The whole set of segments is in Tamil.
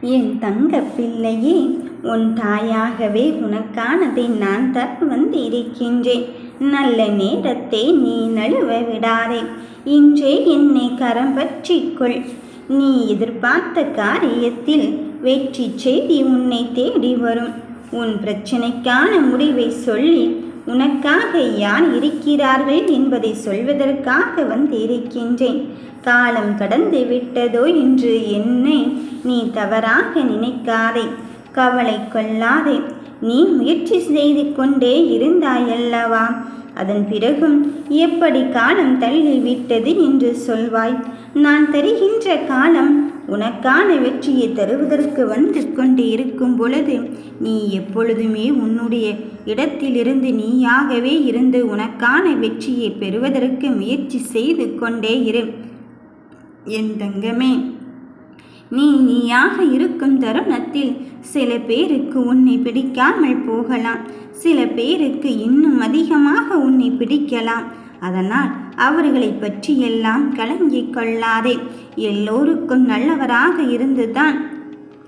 என் தங்க பிள்ளையே உன் தாயாகவே உனக்கானதை நான் தர வந்து இருக்கின்றேன் நல்ல நேரத்தை நீ நழுவ விடாதே. இன்றே என்னை கரம் பற்றிக்கொள் நீ எதிர்பார்த்த காரியத்தில் வெற்றி செய்தி உன்னை தேடி வரும். உன் பிரச்சனைக்கான முடிவை சொல்லி உனக்காக யார் இருக்கிறார்கள் என்பதை சொல்வதற்காக வந்திருக்கின்றேன். காலம் கடந்து விட்டதோ என்று என்னை நீ தவறாக நினைக்காதே. கவலை கொள்ளாதே. நீ முயற்சி செய்து கொண்டே இருந்தாயல்லவா? அதன் பிறகும் எப்படி காலம் தள்ளிவிட்டது என்று சொல்வாய். நான் தருகின்ற காலம் உனக்கான வெற்றியை தருவதற்கு வந்து கொண்டு இருக்கும் பொழுது நீ எப்பொழுதுமே உன்னுடைய இடத்திலிருந்து நீயாகவே இருந்து உனக்கான வெற்றியை பெறுவதற்கு முயற்சி செய்து கொண்டே இரு. என் தங்கமே நீ நீயாக இருக்கும் தருணத்தில் சில பேருக்கு உன்னை பிடிக்காமல் போகலாம். சில பேருக்கு இன்னும் அதிகமாக உன்னை பிடிக்கலாம். அதனால் அவர்களை பற்றியெல்லாம் கலங்கிக் கொள்ளாதே. எல்லோருக்கும் நல்லவராக இருந்துதான்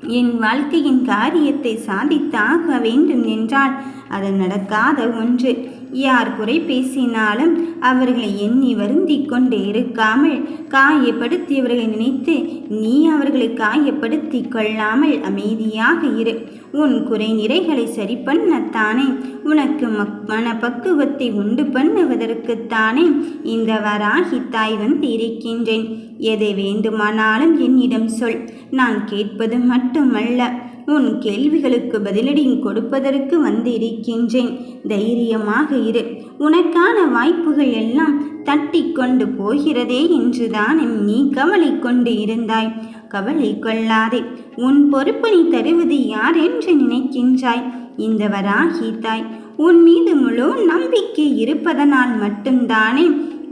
என் வாழ்க்கையின் காரியத்தை சாதித்தாக வேண்டும் என்றால் அது நடக்காத ஒன்று. யார் குறை பேசினாலும் அவர்களை எண்ணி வருந்தி கொண்டு இருக்காமல் காயப்படுத்தியவர்களை நினைத்து நீ அவர்களை காயப்படுத்தி கொள்ளாமல் அமைதியாக இரு. உன் குறை நிறைகளை சரி பண்ணத்தானே உனக்கு மக் மனப்பக்குவத்தை உண்டு பண்ணுவதற்குத்தானே இந்த வராகி தாய் வந்து இருக்கின்றேன். எதை வேண்டுமானாலும் என்னிடம் சொல். நான் கேட்பது மட்டுமல்ல. உன் கேள்விகளுக்கு பதிலடி கொடுப்பதற்கு வந்து இருக்கின்றேன் தைரியமாக இரு. உனக்கான வாய்ப்புகள் எல்லாம் தட்டி கொண்டு போகிறதே என்றுதான் நீ கவலை கொண்டு இருந்தாய். கவலை கொள்ளாதே. உன் பொறுப்பு நீ தருவது யார் என்று நினைக்கின்றாய். இந்த வராகி தாய் உன் மீது முழு நம்பிக்கை இருப்பதனால் மட்டும்தானே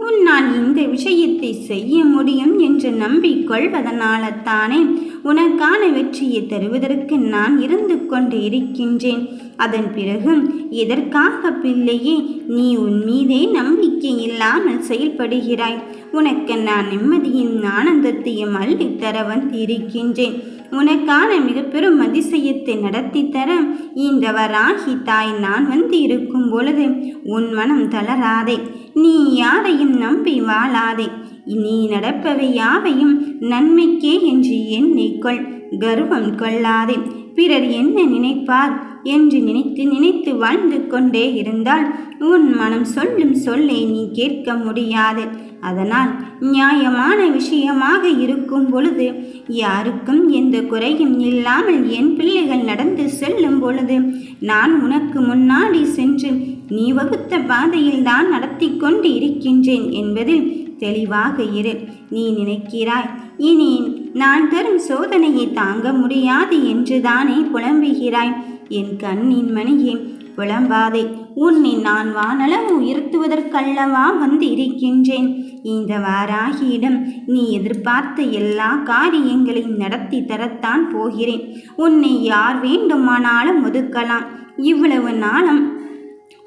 உன்னால் இந்த விஷயத்தை செய்ய முடியும் என்று நம்பிக்கொள்வதனால்தானே உனக்கான வெற்றியை தருவதற்கு நான் இருந்து கொண்டு இருக்கின்றேன். அதன் பிறகு எதற்காக பிள்ளையே நீ உன் மீதே நம்பிக்கை இல்லாமல் செயல்படுகிறாய். உனக்கு நான் நிம்மதியின் ஆனந்தத்தையும் அள்ளித்தர வந்திருக்கின்றேன் உனக்கான மிக பெரும் அதிசயத்தை நடத்தி தர இந்த வராகி தாய் நான் வந்து இருக்கும் பொழுது உன் மனம் தளராதே. நீ யாரையும் நம்பி வாழாதே. நீ நடப்பவை யாவையும் நன்மைக்கே என்று எண்ணிக்கொள் கர்வம் கொள்ளாதே. பிறர் என்ன நினைப்பார் என்று நினைத்து நினைத்து வாழ்ந்து கொண்டே இருந்தால் உன் மனம் சொல்லும் சொல்லை நீ கேட்க முடியாது. அதனால் நியாயமான விஷயமாக இருக்கும் பொழுது யாருக்கும் எந்த குறையும் இல்லாமல் என் பிள்ளைகள் நடந்து செல்லும் பொழுது நான் உனக்கு முன்னாடி சென்று நீ வகுத்த பாதையில் தான் நடத்தி கொண்டு இருக்கின்றேன் என்பதில் தெளிவாக இரு. நீ நினைக்கிறாய் இனி நான் தரும் சோதனையை தாங்க முடியாது என்றுதானே புலம்புகிறாய். என் கண்ணின் மணியே புலம்பாதே உன்னை நான் வானளவு உயர்த்துவதற்கல்லவா வந்து இருக்கின்றேன் இந்த வாராகியிடம் நீ எதிர்பார்த்த எல்லா காரியங்களையும் நடத்தி தரத்தான் போகிறேன். உன்னை யார் வேண்டுமானாலும் ஒதுக்கலாம். இவ்வளவு நாளும்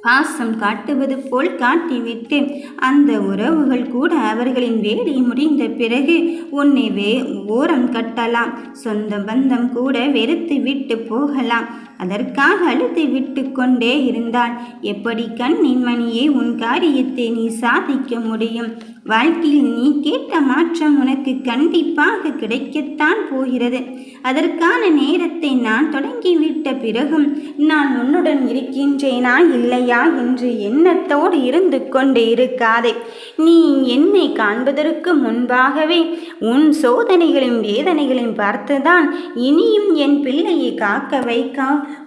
பாசம் காட்டுவது போல் காட்டிவிட்டு அந்த உறவுகள் கூட அவர்களின் வேலை முடிந்த பிறகு உன்னை வே ஓரம் கட்டலாம். சொந்த பந்தம் கூட வெறுத்து விட்டு போகலாம். அதற்காக அழுத்து விட்டு கொண்டே இருந்தாள் எப்படி கண் மணியே உன் காரியத்தை நீ சாதிக்க முடியும்? வாழ்க்கையில் நீ கேட்ட மாற்றம் உனக்கு கண்டிப்பாக கிடைக்கத்தான் போகிறது. அதற்கான நேரத்தை நான் தொடங்கிவிட்ட பிறகும் நான் உன்னுடன் இருக்கின்றேனா இல்லையா என்று எண்ணத்தோடு இருந்து கொண்டு இருக்காதே. நீ என்னை காண்பதற்கு முன்பாகவே உன் சோதனைகளையும் வேதனைகளையும் பார்த்துதான் இனியும் என் பிள்ளையை காக்க வைக்க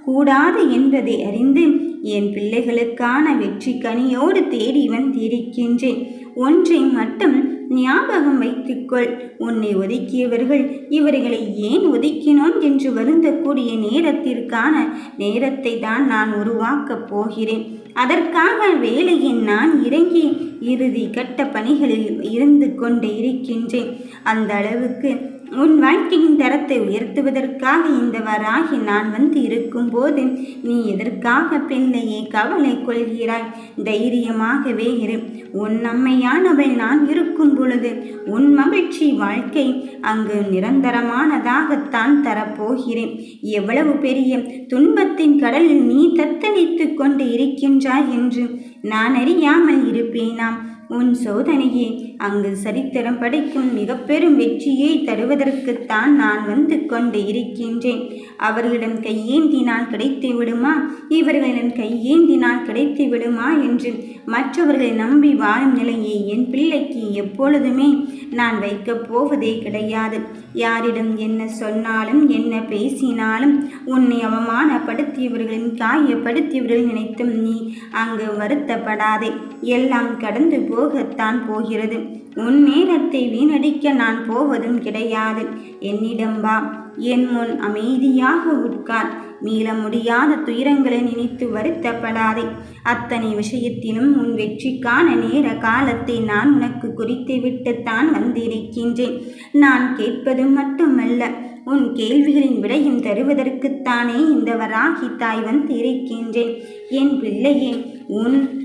கூடாது என்பதை அறிந்து என் பிள்ளைகளுக்கான வெற்றி கனியோடு தேடி வந்திருக்கின்றேன். ஒன்றை மட்டும் ஞாபகம் வைத்துக்கொள். உன்னை ஒதுக்கியவர்கள் இவர்களை ஏன் ஒதுக்கினோம் என்று வருந்தக்கூடிய நேரத்திற்கான நேரத்தை தான் நான் உருவாக்கப் போகிறேன். அதற்காக வேலையில் நான் இறங்கி இறுதி கட்ட பணிகளில் இருந்து கொண்டு இருக்கின்றேன். அந்த அளவுக்கு உன் வாழ்க்கையின் தரத்தை உயர்த்துவதற்காக இந்த வராகி நான் வந்து இருக்கும்போது நீ எதற்காக பிள்ளையை கவலை கொள்கிறாய்? தைரியமாகவே இரு. உன் அம்மையானவள் நான் இருக்கும் பொழுது உன் மகிழ்ச்சி வாழ்க்கை அங்கு நிரந்தரமானதாகத்தான் தரப்போகிறேன். எவ்வளவு பெரிய துன்பத்தின் கடலில் நீ தத்தளித்து கொண்டு இருக்கின்றாய் என்று நான் அறியாமல் இருப்பேனாம். உன் சோதனையே அங்கு சரித்திரம் படைக்கும் மிக பெரும் வெற்றியை தருவதற்குத்தான் நான் வந்து கொண்டு இருக்கின்றேன். அவர்களிடம் கையேந்தி நான் கிடைத்து விடுமா? இவர்களிடம் கையேந்தினால் கிடைத்து விடுமா என்று மற்றவர்களை நம்பி வாழும் நிலையை என் பிள்ளைக்கு எப்பொழுதுமே நான் வைக்கப் போவதே கிடையாது. யாரிடம் என்ன சொன்னாலும் என்ன பேசினாலும் உன்னை அவமானப்படுத்தியவர்களின் காயப்படுத்தியவர்கள் நினைத்தும் நீ அங்கு வருத்தப்படாதே. எல்லாம் கடந்து போகத்தான் போகிறது. உன் நேரத்தை வீணடிக்க நான் போவதும் கிடையாது. என்னிடம் வா. என் முன் அமைதியாக உட்கார். மீள முடியாத துயரங்களை நினைத்து வருத்தப்படாதே. அத்தனை விஷயத்திலும் உன் வெற்றிக்கான நேர காலத்தை நான் உனக்கு குறித்துவிட்டுத்தான் வந்திருக்கின்றேன். நான் கேட்பது மட்டுமல்ல உன் கேள்விகளின் விடையும் தருவதற்குத்தானே இந்த வராகி தாய் வந்திருக்கின்றேன். என் பிள்ளையே உன்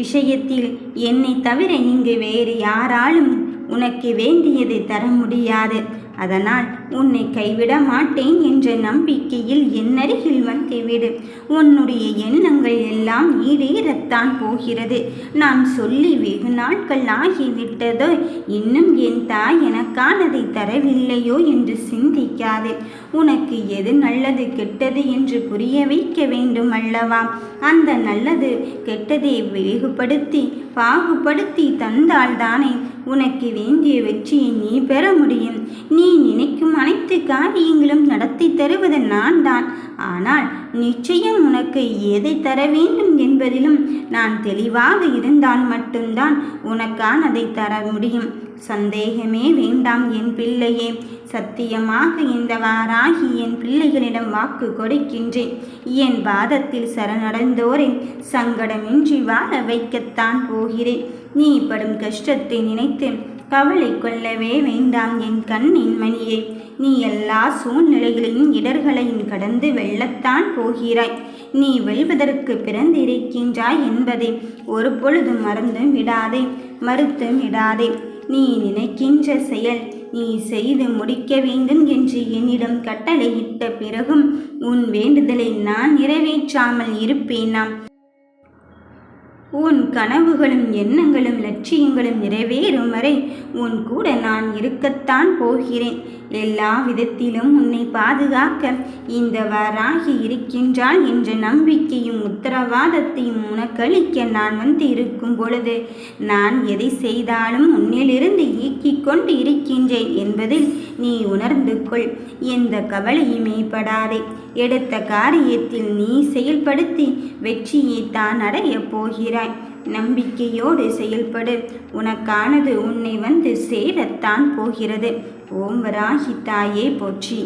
விஷயத்தில் என்னை தவிர இங்கு வேறு யாராலும் உனக்கு வேண்டியதை தர முடியாது. அதனால் உன்னை கைவிட மாட்டேன் என்ற நம்பிக்கையில் என்னருகில் வந்துவிடு. உன்னுடைய எண்ணங்கள் எல்லாம் ஈடேறத்தான் போகிறது. நான் சொல்லி வெகு நாட்கள் ஆகிவிட்டதோ இன்னும் என் தாய் எனக்கானதை தரவில்லையோ என்று சிந்திக்காது. உனக்கு எது நல்லது கெட்டது என்று புரிய வைக்க வேண்டும் அல்லவா? அந்த நல்லது கெட்டதை வேகுபடுத்தி பாகுபடுத்தி தந்தால்தானே உனக்கு வேண்டிய வெற்றியை நீ பெற முடியும். நீ நினைக்கும் அனைத்து காரியங்களும் நடத்தி தருவது நான் தான் ஆனால் நிச்சயம் உனக்கு எதை தர வேண்டும் என்பதிலும் நான் தெளிவாக இருந்தால் மட்டும்தான் உனக்கான் அதை தர முடியும். சந்தேகமே வேண்டாம் என் பிள்ளையே. சத்தியமாக இந்த வாராகி என் பிள்ளைகளிடம் வாக்கு கொடுக்கின்றேன். என் பாதத்தில் சரணடைந்தோரை சங்கடமின்றி வாழ வைக்கத்தான் போகிறேன். நீ படும் கஷ்டத்தை நினைத்து கவலை கொள்ளவே வேண்டாம் என் கண்ணின் மணியே. நீ எல்லா சூழ்நிலைகளின் இடர்களையும் கடந்து வெல்லத்தான் போகிறாய். நீ வெல்வதற்கு பிறந்திருக்கின்றாய் என்பதை ஒரு பொழுது மறந்தும் விடாதே மறுத்தும் விடாதே. நீ நினைக்கின்ற செயல் நீ செய்து முடிக்க வேண்டும் என்று என்னிடம் கட்டளையிட்ட பிறகும் உன் வேண்டுதலை நான் நிறைவேற்றாமல் இருப்பேனாம். உன் கனவுகளும் எண்ணங்களும் லட்சியங்களும் நிறைவேறும் வரை உன் கூட நான் இருக்கத்தான் போகிறேன். எல்லா விதத்திலும் உன்னை பாதுகாக்க இந்த வராகி இருக்கின்றாள் என்ற நம்பிக்கையும் உத்தரவாதத்தையும் உனக்களிக்க நான் வந்து இருக்கும் பொழுது நான் எதை செய்தாலும் உன்னிலிருந்து இயக்கிக் கொண்டு இருக்கின்றேன் என்பதில் நீ உணர்ந்து கொள். எந்த கவலையுமே படாதே. எடுத்த காரியத்தில் நீ செயல்படுத்தி வெற்றியை தான் அடையப் போகிறாய். நம்பிக்கையோடு செயல்படு. உனக்கானது உன்னை வந்து சேரத்தான் போகிறது. ஓம் வராகி தாயே போற்றி.